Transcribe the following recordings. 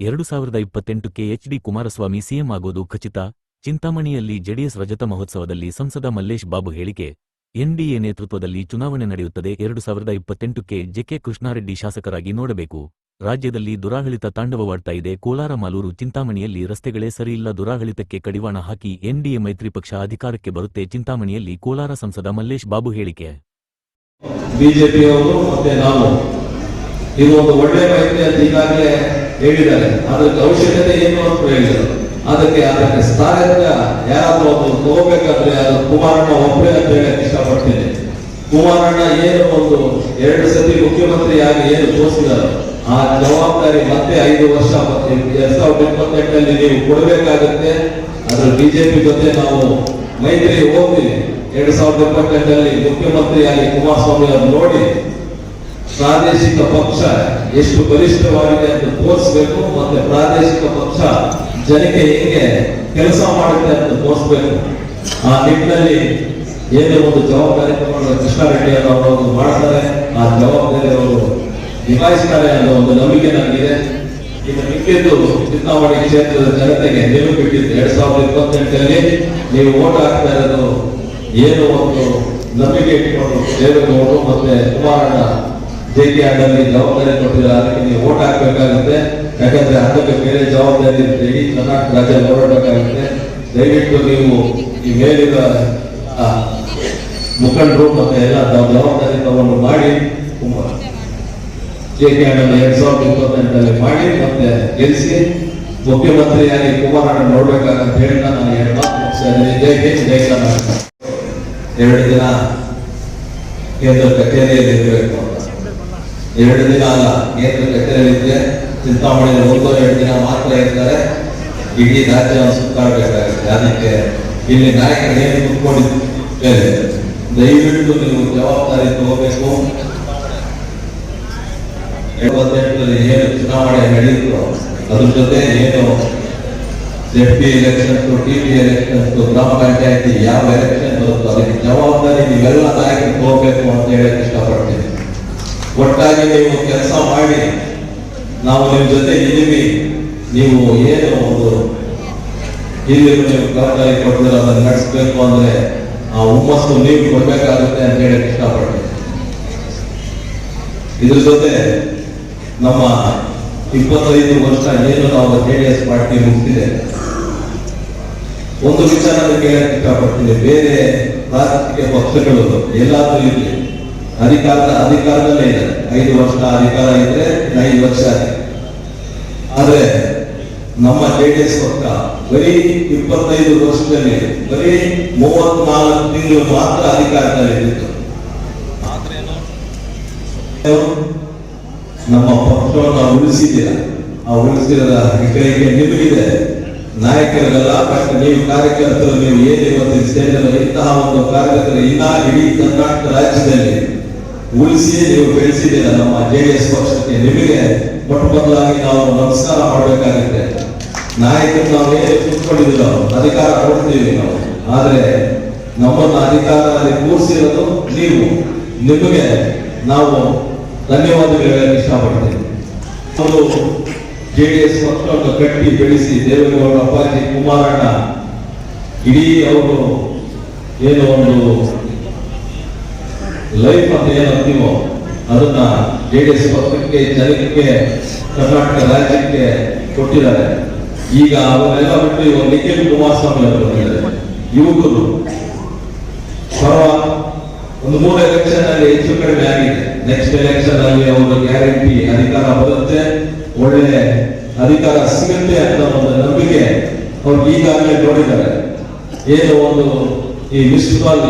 ಎರಡು ಸಾವಿರದ ಇಪ್ಪತ್ತೆಂಟಕ್ಕೆ ಎಚ್ ಡಿ ಕುಮಾರಸ್ವಾಮಿ ಸಿಎಂ ಆಗೋದು ಖಚಿತ. ಚಿಂತಾಮಣಿಯಲ್ಲಿ ಜೆಡಿಎಸ್ ರಜತ ಮಹೋತ್ಸವದಲ್ಲಿ ಸಂಸದ ಮಲ್ಲೇಶ್ ಬಾಬು ಹೇಳಿಕೆ. ಎನ್ಡಿಎ ನೇತೃತ್ವದಲ್ಲಿ ಚುನಾವಣೆ ನಡೆಯುತ್ತದೆ. ಎರಡು ಸಾವಿರದ ಇಪ್ಪತ್ತೆಂಟಕ್ಕೆ ಜೆಕೆ ಕೃಷ್ಣಾರೆಡ್ಡಿ ಶಾಸಕರಾಗಿ ನೋಡಬೇಕು. ರಾಜ್ಯದಲ್ಲಿ ದುರಾಡಳಿತ ತಾಂಡವವಾಡ್ತಾ ಇದೆ. ಕೋಲಾರ ಮಾಲೂರು ಚಿಂತಾಮಣಿಯಲ್ಲಿ ರಸ್ತೆಗಳೇ ಸರಿಯಿಲ್ಲ. ದುರಾಡಳಿತಕ್ಕೆ ಕಡಿವಾಣ ಹಾಕಿ ಎನ್ಡಿಎ ಮೈತ್ರಿ ಪಕ್ಷ ಅಧಿಕಾರಕ್ಕೆ ಬರುತ್ತೆ ಚಿಂತಾಮಣಿಯಲ್ಲಿ ಕೋಲಾರ ಸಂಸದ ಮಲ್ಲೇಶ್ ಬಾಬು ಹೇಳಿಕೆ. ಬಿಜೆಪಿಯವರು ಮತ್ತೆ ನಾವು ಇದು ಒಂದು ಒಳ್ಳೆ ಮೈತ್ರಿ ಅಂತ ಈಗಾಗಲೇ ಹೇಳಿದ್ದಾರೆ. ಅದಕ್ಕೆ ಅವಶ್ಯಕತೆ ಏನು ಅಂತ ಹೇಳಿದರು. ಅದಕ್ಕೆ ಅದಕ್ಕೆ ಸ್ಥಾನದಿಂದ ಯಾರಾದ್ರೂ ಒಂದು ತಗೋಬೇಕಾದ್ರೆ ಅದು ಕುಮಾರಣ್ಣ ಒಬ್ಬರೇ ಅಂತ ಹೇಳಕ್ ಇಷ್ಟಪಡ್ತೇನೆ. ಕುಮಾರಣ್ಣ ಏನು ಒಂದು ಎರಡು ಸತಿ ಮುಖ್ಯಮಂತ್ರಿ ಆಗಿ ಏನು ತೋರಿಸಿದಾರೆ ಆ ಜವಾಬ್ದಾರಿ ಮತ್ತೆ ಐದು ವರ್ಷ ಎರಡ್ ಸಾವಿರದ ಇಪ್ಪತ್ತೆಂಟಲ್ಲಿ ನೀವು ಕೊಡಬೇಕಾಗತ್ತೆ. ಅದ್ರ ಬಿಜೆಪಿ ಜೊತೆ ನಾವು ಮೈತ್ರಿ ಹೋಗ್ತೀವಿ. ಎರಡ್ ಸಾವಿರದ ಇಪ್ಪತ್ತೆಂಟರಲ್ಲಿ ಮುಖ್ಯಮಂತ್ರಿಯಾಗಿ ಕುಮಾರಸ್ವಾಮಿ ಅವರು ನೋಡಿ ಪ್ರಾದೇಶಿಕ ಪಕ್ಷ ಎಷ್ಟು ಬಲಿಷ್ಠವಾಗಿದೆ ಅಂತ ತೋರಿಸ್ಬೇಕು ಮತ್ತೆ ಪ್ರಾದೇಶಿಕ ಪಕ್ಷ ಜನಕ್ಕೆ ಹೇಗೆ ಕೆಲಸ ಮಾಡುತ್ತೆ ಅಂತ ತೋರಿಸ್ಬೇಕು. ಆ ನಿಟ್ಟಿನಲ್ಲಿ ಏನೇ ಒಂದು ಜವಾಬ್ದಾರಿ ತಗೊಂಡು ಕೃಷ್ಣಾರೆಡ್ಡಿ ಅವರು ಮಾಡ್ತಾರೆ. ಆ ಜವಾಬ್ದಾರಿ ಅವರು ನಿಭಾಯಿಸ್ತಾರೆ ಅನ್ನೋ ಒಂದು ನಂಬಿಕೆ ನನಗಿದೆ. ಇನ್ನು ಮಿಕ್ಕಿದ್ದು ಚಿಂತಾಮಣಿ ಕ್ಷೇತ್ರದ ಜನತೆಗೆ ನೀವು ಬಿಟ್ಟಿದ್ದು ಎರಡ್ ಸಾವಿರದ ಇಪ್ಪತ್ತೆಂಟರಲ್ಲಿ ನೀವು ಓಟ್ ಹಾಕ್ತಾ ಇರೋದು ಏನು ಒಂದು ನಂಬಿಕೆ ಇಟ್ಕೊಂಡು ದೇವೇಗೌಡರು ಮತ್ತೆ ಕುಮಾರಣ್ಣ ಜೆಕೆ ಆಡಲ್ಲಿ ಜವಾಬ್ದಾರಿ ಕೊಟ್ಟಿದ್ದಾರೆ ಅದಕ್ಕೆ ನೀವು ಓಟ್ ಹಾಕ್ಬೇಕಾಗುತ್ತೆ. ಯಾಕಂದ್ರೆ ಅದಕ್ಕೆ ಬೇರೆ ಜವಾಬ್ದಾರಿ ಇರುತ್ತೆ. ಇಡೀ ಕರ್ನಾಟಕ ರಾಜ್ಯ ಹೋರಾಡಬೇಕಾಗುತ್ತೆ ದಯವಿಟ್ಟು ನೀವು ಈ ಮೇಲಿನ ಮುಖಂಡರು ಮತ್ತೆ ಎಲ್ಲ ಜವಾಬ್ದಾರಿ ತಗೊಂಡು ಮಾಡಿ ಜೆಕೆ ಆಡಲ್ ಎರಡ್ ಸಾವಿರದ ಇಪ್ಪತ್ತೆಂಟರಲ್ಲಿ ಮಾಡಿ ಮತ್ತೆ ಗೆಲ್ಲಿಸಿ ಮುಖ್ಯಮಂತ್ರಿಯಾಗಿ ಕುಮಾರಣ್ಣ ನೋಡ್ಬೇಕಾಗಂತ ಹೇಳಿ ನಾನು ಎರಡು ಜೈ ಜೈ ಕರ್ನಾಟಕ. ಎರಡು ದಿನ ಕೇಂದ್ರ ಕಚೇರಿಯಲ್ಲಿ ಇರಬೇಕು ಅಂತ. ಎರಡು ದಿನ ಅಲ್ಲ ಕೇಂದ್ರ ಕಚೇರಿಯಲ್ಲಿ ಇದ್ರೆ ಚಿಂತಾಮಣಿಯಲ್ಲಿ ಒಂದು ಎರಡು ದಿನ ಮಾತ್ರ ಇರ್ತಾರೆ. ಇಡೀ ರಾಜ್ಯ ಸುತ್ತಾಡಬೇಕಾಗುತ್ತೆ. ಅದಕ್ಕೆ ಇಲ್ಲಿ ನಾಯಕರು ಏನು ಕುತ್ಕೊಂಡಿದ್ದೇವೆ ದಯವಿಟ್ಟು ನೀವು ಜವಾಬ್ದಾರಿ ತಗೋಬೇಕು. ಇಪ್ಪತ್ತೆಂಟರಲ್ಲಿ ಏನು ಚುನಾವಣೆ ನಡೆಯಿತು ಅದ್ರ ಜೊತೆ ಏನು Z election T P elections ಗ್ರಾಮ ಪಂಚಾಯತಿ ಯಾವ ಎಲೆಕ್ಷನ್ ಬರುತ್ತೋ, ಅದಕ್ಕೆ ಜವಾಬ್ದಾರಿ ನೀವೆಲ್ಲ ನಾಯಕರು ತಗೋಬೇಕು ಅಂತ ಹೇಳಕ್ ಇಷ್ಟಪಡ್ತೀನಿ. ಒಟ್ಟಾಗಿ ನೀವು ಕೆಲಸ ಮಾಡಿ, ನಾವು ನಿಮ್ಮ ಜೊತೆ ಇದ್ದೀವಿ. ನೀವು ಏನು ಒಂದು ಇಲ್ಲಿ ನೀವು ಜವಾಬ್ದಾರಿ ಕೊಡ್ತೀರ ಅದನ್ನು ನಡೆಸಬೇಕು ಅಂದ್ರೆ ಆ ಹುಮ್ಮಸ್ಸು ನೀವು ಕೊಡ್ಬೇಕಾಗುತ್ತೆ ಅಂತ ಹೇಳಕ್ಕೆ ಇಷ್ಟಪಡ್ತೀನಿ. ಇದ್ರ ಜೊತೆ ನಮ್ಮ ಇಪ್ಪತ್ತೈದು ವರ್ಷ ಏನು ನಾವು ಜೆ ಡಿ ಎಸ್ ಪಾರ್ಟಿ ಮುಗಿಸಿದೆ ಒಂದು ವಿಚಾರ ಕೇಳಕ್ಕೆ ಇಷ್ಟಪಡ್ತೀನಿ. ಬೇರೆ ರಾಜಕೀಯ ಪಕ್ಷಗಳು ಎಲ್ಲಾದರೂ ಇರಲಿ. ಅಧಿಕಾರದ ಅಧಿಕಾರದಲ್ಲೇ ಇದೆ. ಐದು ವರ್ಷ ಅಧಿಕಾರ ಇದ್ರೆ ಐದು ವರ್ಷ. ಆದ್ರೆ ನಮ್ಮ ಜೆಡಿಎಸ್ ಪಕ್ಷ ಬರೀ ಇಪ್ಪತ್ತೈದು ವರ್ಷದಲ್ಲಿ, ಬರೀ ಮೂವತ್ನಾಲ್ಕು ತಿಂಗಳು ಮಾತ್ರ ಅಧಿಕಾರದಲ್ಲಿತ್ತು ನಮ್ಮ ಪಕ್ಷವನ್ನು ಉಳಿಸಿದ್ದೀರ? ಆ ಉಳಿಸಿದ ಕೈಗೆ ನಿಮಗಿದೆ. ನಾಯಕರಿಗೆಲ್ಲ ನೀವು ಕಾರ್ಯಕರ್ತರು, ನೀವು ಏನು ಇವತ್ತು ಇಂತಹ ಒಂದು ಕಾರ್ಯಕರ್ತರು ಇನ್ನ ಇಡೀ ಕರ್ನಾಟಕ ರಾಜ್ಯದಲ್ಲಿ ಉಳಿಸಿ ನೀವು ಬೆಳೆಸಿದ್ದೀರ ನಮ್ಮ ಜೆಡಿಎಸ್ ಪಕ್ಷಕ್ಕೆ ನಿಮಗೆ ಮೊಟ್ಟ ಮೊದಲಾಗಿ ನಾವು ನಮಸ್ಕಾರ ಮಾಡಬೇಕಾಗುತ್ತೆ. ನಾಯಕರು ನಾವು ಏನು ಕೂತ್ಕೊಂಡಿದ್ದೀರೋ ಅಧಿಕಾರ ಕೊಡ್ತೀವಿ ನಾವು. ಆದ್ರೆ ನಮ್ಮನ್ನು ಅಧಿಕಾರದಲ್ಲಿ ಕೂರಿಸಿರೋದು ನೀವು. ನಿಮಗೆ ನಾವು ಧನ್ಯವಾದಗಳು ಹೇಳಕ್ಕೆ ಜೆ ಅವರು ಎಸ್ ಪಕ್ಷವನ್ನು ಕಟ್ಟಿ ಬೆಳೆಸಿ ದೇವೇಗೌಡ, ಅಪ್ಪಾಜಿ, ಕುಮಾರಣ್ಣ, ಇಡೀ ಅವರು ಏನೋ ಒಂದು ಲೈಫ್ ಅಂತ ಏನು ಅಂತೀವೋ ಅದನ್ನ ಜೆಡಿಎಸ್ ಪಕ್ಷಕ್ಕೆ ಜನಕ್ಕೆ ಕರ್ನಾಟಕ ರಾಜ್ಯಕ್ಕೆ ಕೊಟ್ಟಿದ್ದಾರೆ. ಈಗ ಅವರೆಲ್ಲ ಬಿಟ್ಟು ಇವಾಗ ನಿಖಿಲ್ ಕುಮಾರಸ್ವಾಮಿ ಅವರು ಬಂದಿದ್ದಾರೆ. ಯುವಕರು. ಒಂದು ಮೂರು ಎಲೆಕ್ಷನ್ ಅಲ್ಲಿ ಹೆಚ್ಚು ಕಡಿಮೆ ಆಗಿದೆ. ನೆಕ್ಸ್ಟ್ ಎಲೆಕ್ಷನ್ ಅಲ್ಲಿ ಅವರು ಗ್ಯಾರಂಟಿ ಅಧಿಕಾರ ಬರುತ್ತೆ. ಒಳ್ಳೆ ಅಧಿಕಾರ ಸಿಗುತ್ತೆ ಅಂತ ಒಂದು ನಂಬಿಕೆ ಅವ್ರು ಈಗಾಗಲೇ ನೋಡಿದ್ದಾರೆ ಏನು ಒಂದು ಈ ಕಾಲ್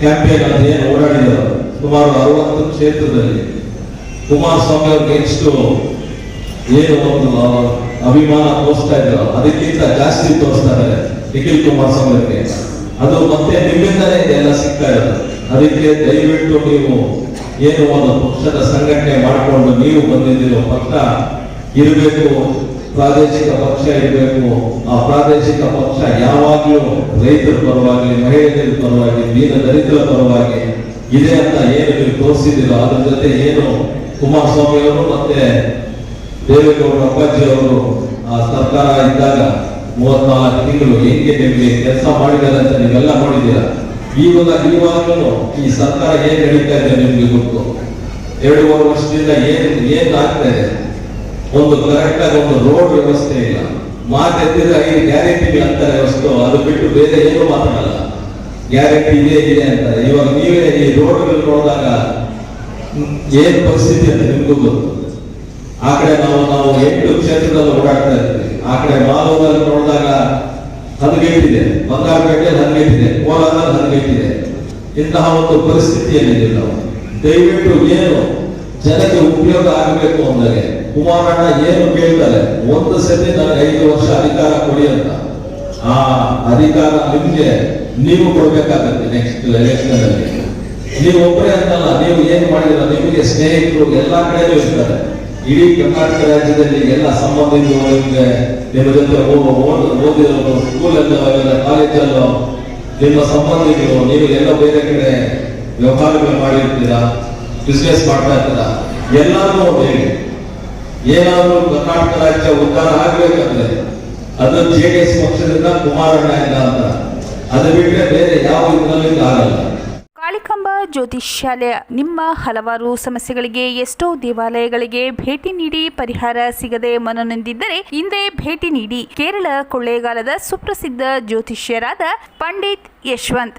ಕ್ಯಾಂಪೇನ್ ಅಂತ ಏನು ಓಡಾಡಿದರು. ಸುಮಾರು ಅರವತ್ತು ಕ್ಷೇತ್ರದಲ್ಲಿ ಕುಮಾರಸ್ವಾಮಿ ಅವ್ರಿಗೆ ಎಷ್ಟು ಏನು ಒಂದು ಅಭಿಮಾನ ತೋರಿಸ್ತಾ ಇದ್ರು ಅದಕ್ಕಿಂತ ಜಾಸ್ತಿ ತೋರಿಸ್ತಾ ಇದ್ದಾರೆ ನಿಖಿಲ್ ಕುಮಾರಸ್ವಾಮಿ ಅವರಿಗೆ. ಅದು ಮತ್ತೆ ನಿಮ್ಮಿಂದಲೇ ಇದೆಲ್ಲ ಸಿಗ್ತಾ ಇರೋದು. ಅದಕ್ಕೆ ದಯವಿಟ್ಟು ನೀವು ಏನು ಒಂದು ಪಕ್ಷದ ಸಂಘಟನೆ ಮಾಡಿಕೊಂಡು ನೀವು ಬಂದಿದ್ದೀರೋ ಪಕ್ಷ ಇರಬೇಕು. ಪ್ರಾದೇಶಿಕ ಪಕ್ಷ ಇರಬೇಕು. ಆ ಪ್ರಾದೇಶಿಕ ಪಕ್ಷ ಯಾವಾಗಲೂ ರೈತರ ಪರವಾಗಿ, ಮಹಿಳೆಯರ ಪರವಾಗಿ ದೀನ ದರಿದ್ರ ಪರವಾಗಿ ಇದೆ ಅಂತ ಏನು ನೀವು ತೋರಿಸಿದಿಲ್ಲ ಅದ್ರ ಜೊತೆ ಏನು ಕುಮಾರಸ್ವಾಮಿ ಅವರು ಮತ್ತೆ ದೇವೇಗೌಡರ ಅಪ್ಪಾಜಿ ಅವರು ಆ ಸರ್ಕಾರ ಇದ್ದಾಗ ಮೂವತ್ನಾಲ್ಕು ತಿಂಗಳು ಹೆಂಗೆ ನಿಮಗೆ ಕೆಲಸ ಮಾಡಿದ್ದಾರೆ ಅಂತ ನೀವೆಲ್ಲ ನೋಡಿದ್ದೀರಾ? ಈವಾಗ ಇವಾಗಲೂ ಈ ಸರ್ಕಾರ ಏನ್ ನಡೀತಾ ಇದೆ ನಿಮ್ಗೆ ಗೊತ್ತು? ಎರಡೂವರೆ ವರ್ಷದಿಂದ ಏನ್ ಏನ್ ಆಗ್ತಾ ಇದೆ? ಒಂದು ಕರೆಕ್ಟ್ ಆಗಿ ಒಂದು ರೋಡ್ ವ್ಯವಸ್ಥೆ ಇಲ್ಲ. ಮಾತೆತ್ತಿದ್ರೆ ಐದು ಗ್ಯಾರಂಟಿ ಅಂತಾರೆ ಅಷ್ಟು, ಅದು ಬಿಟ್ಟು ಬೇರೆ ಏನು ಮಾತಾಡಲ್ಲ. ಗ್ಯಾರಂಟಿ ಇದೆ ಇದೆ ಅಂತಾರೆ. ಇವಾಗ ನೀವೇ ಈ ರೋಡ್ಗಳು ನೋಡಿದಾಗ ಏನ್ ಪರಿಸ್ಥಿತಿ ಅಂತ ನಿಮ್ಗೂ ಗೊತ್ತು. ಆ ಕಡೆ ನಾವು ನಾವು ಎಂಟು ಕ್ಷೇತ್ರದಲ್ಲಿ ಓಡಾಡ್ತಾ ಇದ್ವಿ. ಆ ಕಡೆ ಮಾಲೂರಲ್ಲಿ ನೋಡಿದಾಗ ಹದಗೆಟ್ಟಿದೆ ಇದೆ. ಹದಗೆಟ್ಟಿದೆ ಕೋಲಾರಲ್ಲಿ ಇದೆ. ಇಂತಹ ಒಂದು ಪರಿಸ್ಥಿತಿಯಲ್ಲಿದ್ದೀವಿ ನಾವು. ದಯವಿಟ್ಟು ಏನು ಜನಕ್ಕೆ ಉಪಯೋಗ ಆಗಬೇಕು ಅಂದರೆ ಕುಮಾರಣ್ಣ ಏನು ಕೇಳ್ತಾರೆ ಒಂದು ಸತಿ ನನಗೆ ಐದು ವರ್ಷ ಅಧಿಕಾರ ಕೊಡಿ ಅಂತ. ಆ ಅಧಿಕಾರ ನಿಮ್ಗೆ ನೀವು ಕೊಡ್ಬೇಕಾಗತ್ತೆ ನೆಕ್ಸ್ಟ್ ಎಲೆಕ್ಷನ್ ಅಲ್ಲಿ. ನೀವು ಒಬ್ಬರೇ ಅಂತಲ್ಲ, ನೀವು ಏನು ಮಾಡಿದ್ರ ನಿಮಗೆ ಸ್ನೇಹಿತರು ಎಲ್ಲಾ ಕಡೆನೂ ಇರ್ತಾರೆ. ಇಡೀ ಕರ್ನಾಟಕ ರಾಜ್ಯದಲ್ಲಿ ಎಲ್ಲ ಸಂಬಂಧಿಕರು ನಿಮ್ಗೆ, ನಿಮ್ಮ ಜೊತೆ ಓದಿರೋ ಓದ್- ಓದಿರೋರು ಸ್ಕೂಲಲ್ಲೋ ಕಾಲೇಜಲ್ಲೋ ನಿಮ್ಮ ಸಂಬಂಧಿಕರು, ನೀವು ಎಲ್ಲ ಬೇರೆ ಕಡೆ ವ್ಯವಹಾರಗಳು ಮಾಡಿರ್ತೀರಾ? ಬಿಸ್ನೆಸ್ ಮಾಡ್ತಾ ಇರ್ತೀರಾ? ಎಲ್ಲಾನು ಹೇಳಿ ಏನಾದ್ರೂ ಕರ್ನಾಟಕ ರಾಜ್ಯ ಉದ್ಧಾರ ಆಗ್ಬೇಕಂದ್ರೆ ಅದು ಜೆ ಡಿ ಎಸ್ ಪಕ್ಷದಿಂದ ಕುಮಾರಣ್ಣ ಇಲ್ಲ ಅಂತ. ಅದು ಬಿಟ್ಟರೆ ಬೇರೆ ಯಾವ ಇದರಲ್ಲಿ ಆಗಲ್ಲ. ಕಾಳಿಕಂಬ ಜ್ಯೋತಿಷ್ಯಾಲಯ ನಿಮ್ಮ ಹಲವಾರು ಸಮಸ್ಯೆಗಳಿಗೆ ಎಷ್ಟೋ ದೇವಾಲಯಗಳಿಗೆ ಭೇಟಿ ನೀಡಿ ಪರಿಹಾರ ಸಿಗದೆ ಮನನೊಂದಿದ್ದರೆ ಹಿಂದೆ ಭೇಟಿ ನೀಡಿ ಕೇರಳ ಕೊಳ್ಳೇಗಾಲದ ಸುಪ್ರಸಿದ್ಧ ಜ್ಯೋತಿಷ್ಯರಾದ ಪಂಡಿತ್ ಯಶವಂತ್.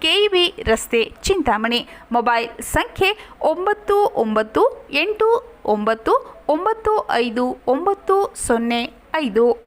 ಕೆಇಬಿ ರಸ್ತೆ ಚಿಂತಾಮಣಿ. ಮೊಬೈಲ್ ಸಂಖ್ಯೆ ಒಂಬತ್ತು ಒಂಬತ್ತು ಎಂಟು ಒಂಬತ್ತು ಒಂಬತ್ತು ಐದು ಒಂಬತ್ತು ಸೊನ್ನೆ ಐದು.